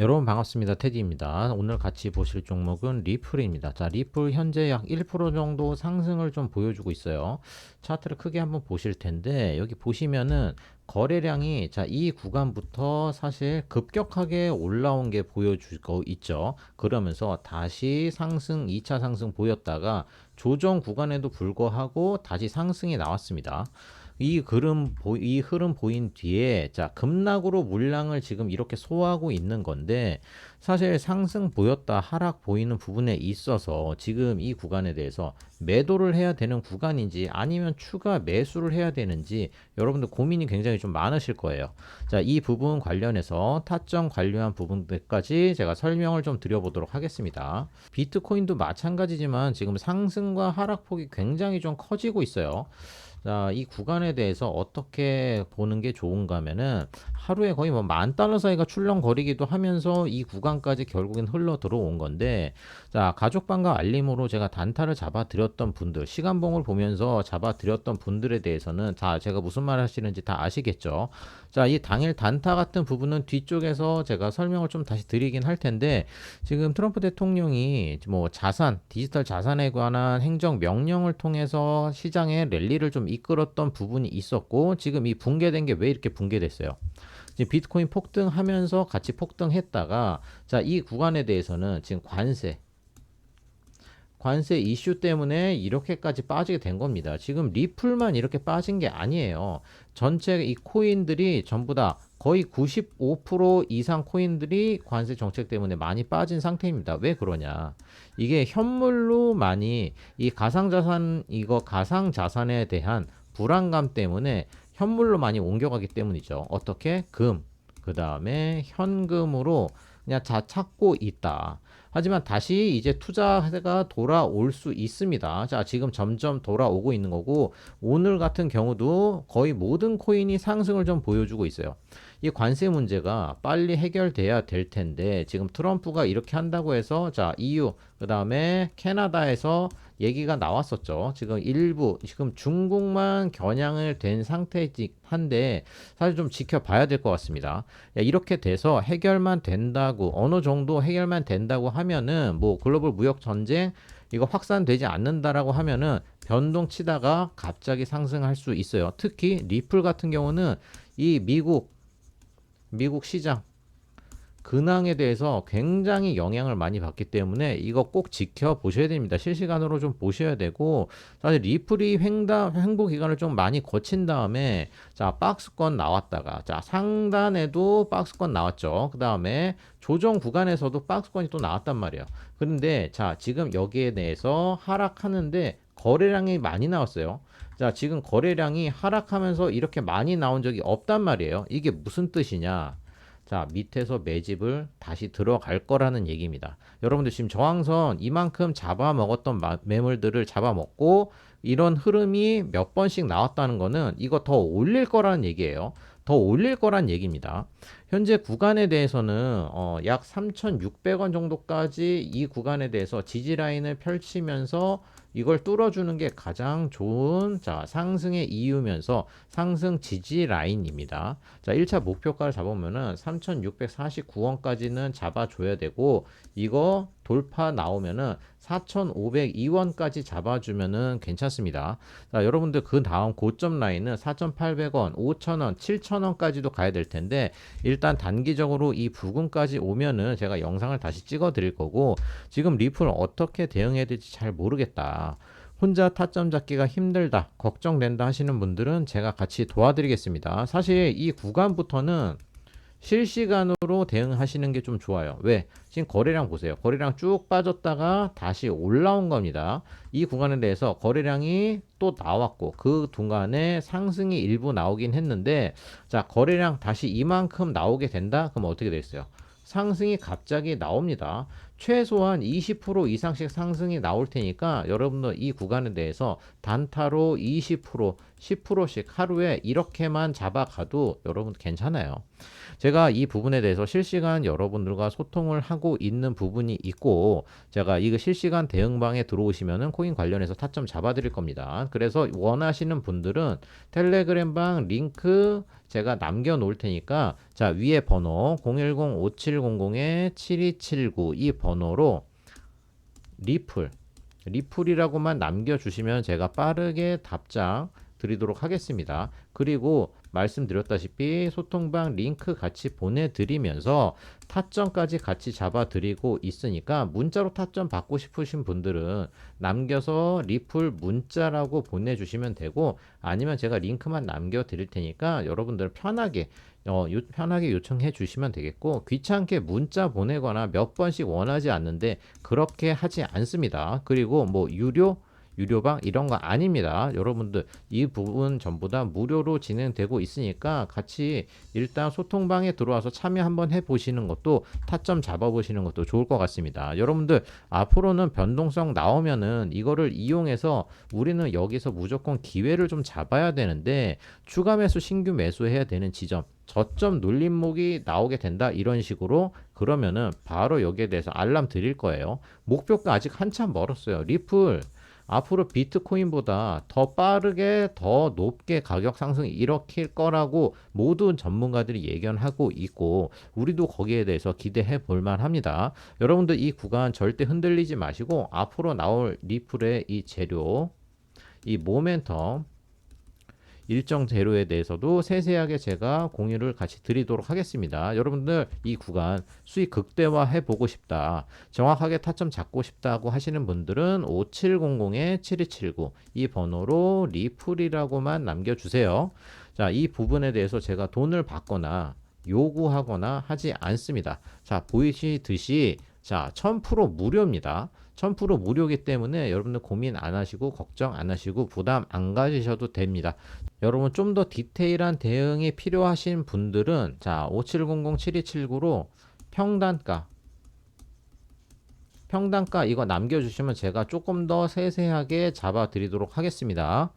여러분 반갑습니다. 테디입니다. 오늘 같이 보실 종목은 리플입니다. 자, 리플 현재 약 1% 정도 상승을 좀 보여주고 있어요. 차트를 크게 한번 보실 텐데 여기 보시면은 거래량이 자, 이 구간부터 사실 급격하게 올라온 게 보여주고 있죠. 그러면서 다시 상승 2차 상승 보였다가 조정 구간에도 불구하고 다시 상승이 나왔습니다. 이 흐름 보, 이 흐름 보인 뒤에 자 급락으로 물량을 지금 이렇게 소화하고 있는 건데 사실 상승 보였다 하락 보이는 부분에 있어서 지금 이 구간에 대해서 매도를 해야 되는 구간인지 아니면 추가 매수를 해야 되는지 여러분들 고민이 굉장히 좀 많으실 거예요. 자, 이 부분 관련해서 타점 관련한 부분들까지 제가 설명을 좀 드려보도록 하겠습니다. 비트코인도 마찬가지지만 지금 상승과 하락폭이 굉장히 좀 커지고 있어요. 자, 이 구간에 대해서 어떻게 보는 게 좋은가 하면은 하루에 거의 뭐 만 달러 사이가 출렁거리기도 하면서 이 구간까지 결국엔 흘러 들어온 건데 자, 가족방과 알림으로 제가 단타를 잡아 드렸던 분들, 시간봉을 보면서 잡아 드렸던 분들에 대해서는 자, 제가 무슨 말 하시는지 다 아시겠죠? 자, 이 당일 단타 같은 부분은 뒤쪽에서 제가 설명을 좀 다시 드리긴 할 텐데 지금 트럼프 대통령이 뭐 자산, 디지털 자산에 관한 행정 명령을 통해서 시장에 랠리를 좀 이끌었던 부분이 있었고 지금 이 붕괴된 게 왜 이렇게 붕괴됐어요? 지금 비트코인 폭등하면서 같이 폭등했다가 자, 이 구간에 대해서는 지금 관세 관세 이슈 때문에 이렇게까지 빠지게 된 겁니다. 지금 리플만 이렇게 빠진 게 아니에요. 전체 이 코인들이 전부 다 거의 95% 이상 코인들이 관세 정책 때문에 많이 빠진 상태입니다. 왜 그러냐? 이게 현물로 많이 이 가상자산 이거 가상자산에 대한 불안감 때문에 현물로 많이 옮겨가기 때문이죠. 어떻게? 금, 그 다음에 현금으로 그냥 자 찾고 있다. 하지만 다시 이제 투자가 돌아올 수 있습니다. 자, 지금 점점 돌아오고 있는 거고, 오늘 같은 경우도 거의 모든 코인이 상승을 좀 보여주고 있어요. 이 관세 문제가 빨리 해결돼야 될 텐데, 지금 트럼프가 이렇게 한다고 해서, 자, EU, 그 다음에 캐나다에서 얘기가 나왔었죠. 지금 일부, 지금 중국만 겨냥을 된 상태이긴 한데, 사실 좀 지켜봐야 될 것 같습니다. 야, 이렇게 돼서 해결만 된다고, 어느 정도 해결만 된다고 하면은, 뭐, 글로벌 무역 전쟁, 이거 확산되지 않는다라고 하면은, 변동 치다가 갑자기 상승할 수 있어요. 특히 리플 같은 경우는 이 미국, 미국 시장, 근황에 대해서 굉장히 영향을 많이 받기 때문에 이거 꼭 지켜보셔야 됩니다. 실시간으로 좀 보셔야 되고 사실 리플이 횡단 횡보 기간을 좀 많이 거친 다음에 자 박스권 나왔다가 자 상단에도 박스권 나왔죠. 그 다음에 조정 구간에서도 박스권이 또 나왔단 말이에요. 그런데 자 지금 여기에 대해서 하락하는데 거래량이 많이 나왔어요. 자, 지금 거래량이 하락하면서 이렇게 많이 나온 적이 없단 말이에요. 이게 무슨 뜻이냐? 자, 밑에서 매집을 다시 들어갈 거라는 얘기입니다. 여러분들 지금 저항선 이만큼 잡아먹었던 매물들을 잡아먹고 이런 흐름이 몇 번씩 나왔다는 거는 이거 더 올릴 거라는 얘기예요. 더 올릴 거란 얘기입니다. 현재 구간에 대해서는 어, 약 3,600원 정도까지 이 구간에 대해서 지지 라인을 펼치면서 이걸 뚫어주는 게 가장 좋은 자 상승의 이유면서 상승 지지 라인입니다. 자 1차 목표가를 잡으면은 3,649원까지는 잡아줘야 되고 이거 돌파 나오면은 4,502원까지 잡아주면은 괜찮습니다. 자, 여러분들 그 다음 고점 라인은 4,800원, 5,000원, 7,000원까지도 가야 될 텐데 일단 단기적으로 이 부근까지 오면은 제가 영상을 다시 찍어 드릴 거고 지금 리플 어떻게 대응해야 될지 잘 모르겠다. 혼자 타점 잡기가 힘들다, 걱정된다 하시는 분들은 제가 같이 도와드리겠습니다. 사실 이 구간부터는 실시간으로 대응하시는 게 좀 좋아요. 왜? 지금 거래량 보세요. 거래량 쭉 빠졌다가 다시 올라온 겁니다. 이 구간에 대해서 거래량이 또 나왔고 그 동안에 상승이 일부 나오긴 했는데 자 거래량 다시 이만큼 나오게 된다? 그럼 어떻게 됐어요? 상승이 갑자기 나옵니다. 최소한 20% 이상씩 상승이 나올 테니까 여러분들 이 구간에 대해서 단타로 20%, 10%씩 하루에 이렇게만 잡아가도 여러분 괜찮아요. 제가 이 부분에 대해서 실시간 여러분들과 소통을 하고 있는 부분이 있고 제가 이거 실시간 대응방에 들어오시면은 코인 관련해서 타점 잡아드릴 겁니다. 그래서 원하시는 분들은 텔레그램방 링크 제가 남겨 놓을 테니까 자 위에 번호 010-5700-7279이 번호로 리플 리플이라고만 남겨주시면 제가 빠르게 답장 드리도록 하겠습니다. 그리고 말씀드렸다시피 소통방 링크 같이 보내드리면서 타점까지 같이 잡아드리고 있으니까 문자로 타점 받고 싶으신 분들은 남겨서 리플 문자라고 보내주시면 되고 아니면 제가 링크만 남겨드릴 테니까 여러분들 편하게 어, 요, 편하게 요청해 주시면 되겠고 귀찮게 문자 보내거나 몇 번씩 원하지 않는데 그렇게 하지 않습니다. 그리고 뭐 유료 유료방 이런 거 아닙니다. 여러분들 이 부분 전부 다 무료로 진행되고 있으니까 같이 일단 소통방에 들어와서 참여 한번 해 보시는 것도 타점 잡아 보시는 것도 좋을 것 같습니다. 여러분들 앞으로는 변동성 나오면은 이거를 이용해서 우리는 여기서 무조건 기회를 좀 잡아야 되는데 추가 매수 신규 매수해야 되는 지점 저점 눌림목이 나오게 된다 이런 식으로 그러면은 바로 여기에 대해서 알람 드릴 거예요. 목표가 아직 한참 멀었어요. 리플 앞으로 비트코인보다 더 빠르게 더 높게 가격 상승이 일으킬 거라고 모든 전문가들이 예견하고 있고 우리도 거기에 대해서 기대해 볼 만 합니다. 여러분들 이 구간 절대 흔들리지 마시고 앞으로 나올 리플의 이 재료 이 모멘텀 일정 재료에 대해서도 세세하게 제가 공유를 같이 드리도록 하겠습니다. 여러분들 이 구간 수익 극대화 해 보고 싶다. 정확하게 타점 잡고 싶다고 하시는 분들은 5700-7279 이 번호로 리플이라고만 남겨주세요. 자, 이 부분에 대해서 제가 돈을 받거나 요구하거나 하지 않습니다. 자, 보이시듯이 자, 1000% 무료입니다. 1000% 무료이기 때문에 여러분들 고민 안 하시고 걱정 안 하시고 부담 안 가지셔도 됩니다. 여러분 좀 더 디테일한 대응이 필요하신 분들은 자 5700-7279로 평단가 평단가 이거 남겨주시면 제가 조금 더 세세하게 잡아 드리도록 하겠습니다.